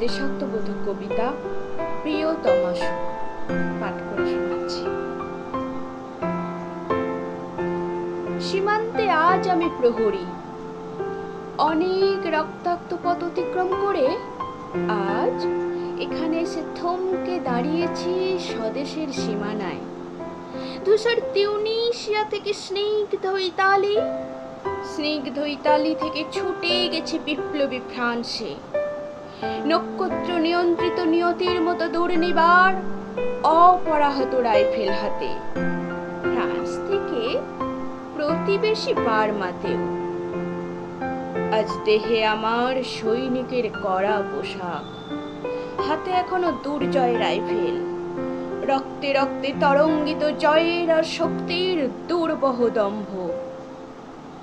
দেশাত্মবোধক কবিতা প্রিয় তমাস পাঠ করে শোনাচ্ছি। সীমান্তে আজ আমি প্রহরী। অনেক রক্তাক্ত পথ অতিক্রম করে আজ এখানে এসে থমকে দাঁড়িয়েছি স্বদেশের সীমানায়। ধূসর তিউনিশিয়া থেকে স্নিগ্ধ ইতালি স্নিগ্ধ ইতালি থেকে ছুটে গেছে বিপ্লবী ফ্রান্সে। নক্ষত্র নিয়ন্ত্রিত নিয়তির মতো দৌড় নেবার অপরাহত রাইফেল হাতে। ফ্রান্স থেকে প্রতিবেশী বার্মাতেও আজ দেহে আমার সৈনিকের কড়া পোশাক। হাতে এখনও দুর্জয় রাইফেল। রক্তে রক্তে তরঙ্গিত জয়ের আর শক্তির দুর্বহ দম্ভ।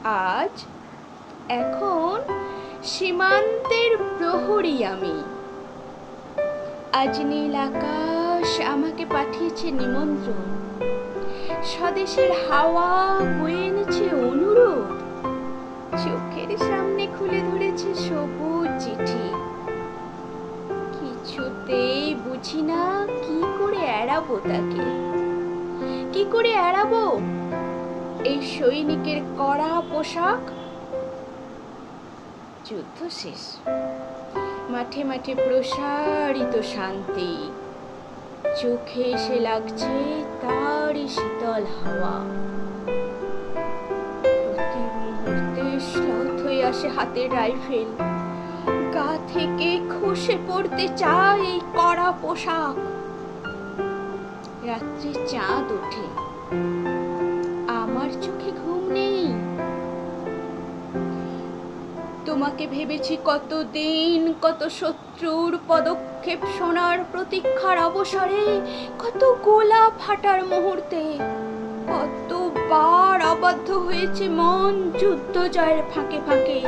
আজ এখন সীমান্তের প্রহরী আমি। আজ নীল আকাশ আমাকে পাঠিয়েছে নিমন্ত্রণ। স্বদেশের হাওয়া বয়ে এনেছে অনুরোধ। চোখের সামনে খুলে ধরেছে সবুজ চিঠি। কিছুতেই বুঝি না কি করে এড়াবো তাকে। কি করে এড়াবো? এই সৈনিকের কড়া পোশাক যুদ্ধ শেষ, মাঠে মাঠে প্রসারিত শান্তি। চোখে এসে লাগছে তারই শীতল হাওয়া। প্রতি মুহূর্তে শ্লথ হয়ে আসে হাতের রাইফেল। গা থেকে খসে পড়তে চায় এই কড়া পোশাক। রাত্রে চাঁদ ওঠে। আমার চোখে ঘুম নেই। তোমাকে ভেবেছি কত দিন কত শত্রুর পদক্ষেপ শোনার প্রতীক্ষার অবসরে, কত গোলা ফাটার মুহূর্তে, কতবার অবাধ্য হয়েছে মন যুদ্ধ জয়ের ফাঁকে ফাঁকে,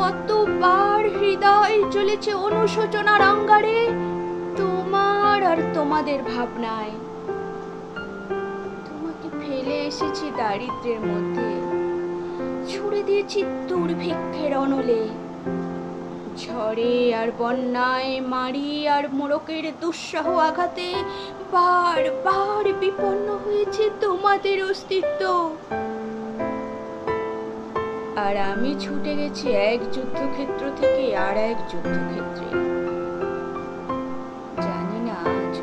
কতবার হৃদয় চলেছে অনুশোচনার অঙ্গারে তোমার আর তোমাদের ভাবনায়। তোমাকে ফেলে এসেছি দারিদ্রের মধ্যে। ছুড়ে দিয়েছি দুর্ভিক্ষের অনলে। ঝড়ে আর বন্যায়, মারি আর মোড়কের দুঃসহ আঘাতে বার বার বিপন্ন হয়েছে তোমাদের অস্তিত্ব। আর আমি ছুটে গেছি এক যুদ্ধক্ষেত্র থেকে আর এক যুদ্ধক্ষেত্রে। জানি না আজ,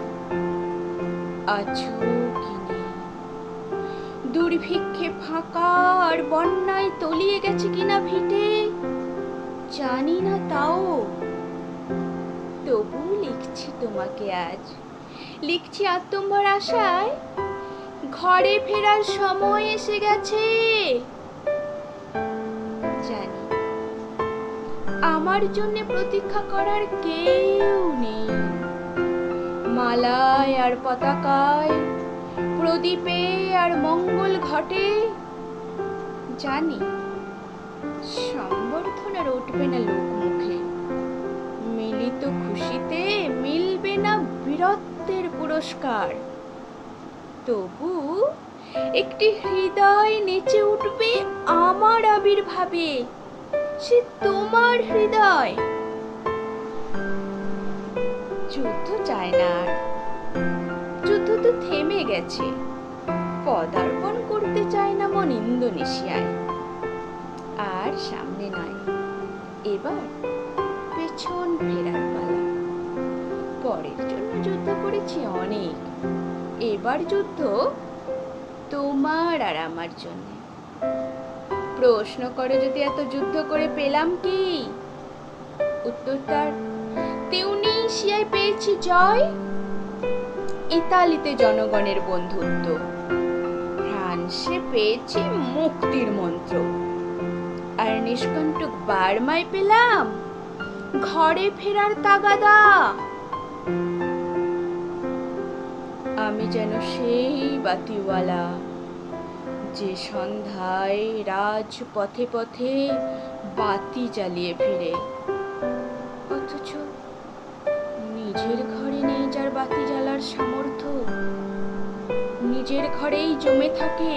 আছো দুর্ভিক্ষে ফাঁকা আর বন্যায় তলিয়ে গেছে কিনা ভিটে? জানি না তাও। তবু লিখছি তোমাকে আজ। লিখছি আত্মম্বর আশায়। ঘরে ফেরার সময় এসে গেছে। জানি আমার জন্য প্রতীক্ষা করার কেউ নেই। মালায় আর পতাকায় প্রদীপে আর মঙ্গল ঘটে? জানি সম্বর্ধনার উঠবে না লোক মুখে মিলিত খুশিতে মিলবে না বীরত্বের পুরস্কার। তবু একটি হৃদয় নেচে উঠবে আমার আবির্ভাবে। সে তোমার হৃদয়। গেছে। পদার্পণ করতে চায় না মন ইন্দোনেশিয়ায়। আর সামনে নয়। এবার পেছন ফেরার পালা। পরের জন্য যুদ্ধ করেছি অনেক। এবার যুদ্ধ তোমার আর আমার জন্য। প্রশ্ন করে যদি এত যুদ্ধ করে পেলাম কি? উত্তর তার, তিউনিশিয়ায় পেয়েছি জয়। ইতালিতে জনগণের বন্ধুত্ব। ফ্রান্সে পেয়েছি মুক্তির মন্ত্র। আর নিষ্কণ্টক বার্মায় পেলাম। ঘরে ফেরার তাগাদা। আমি যেন সেই বাতিওয়ালা, যে সন্ধ্যায় রাজ পথে পথে বাতি জ্বালিয়ে ফিরে। অথচ নিজের ঘরে নেই যার বাতি জ্বালার সামর্থ্য। নিজের ঘরেই জমে থাকে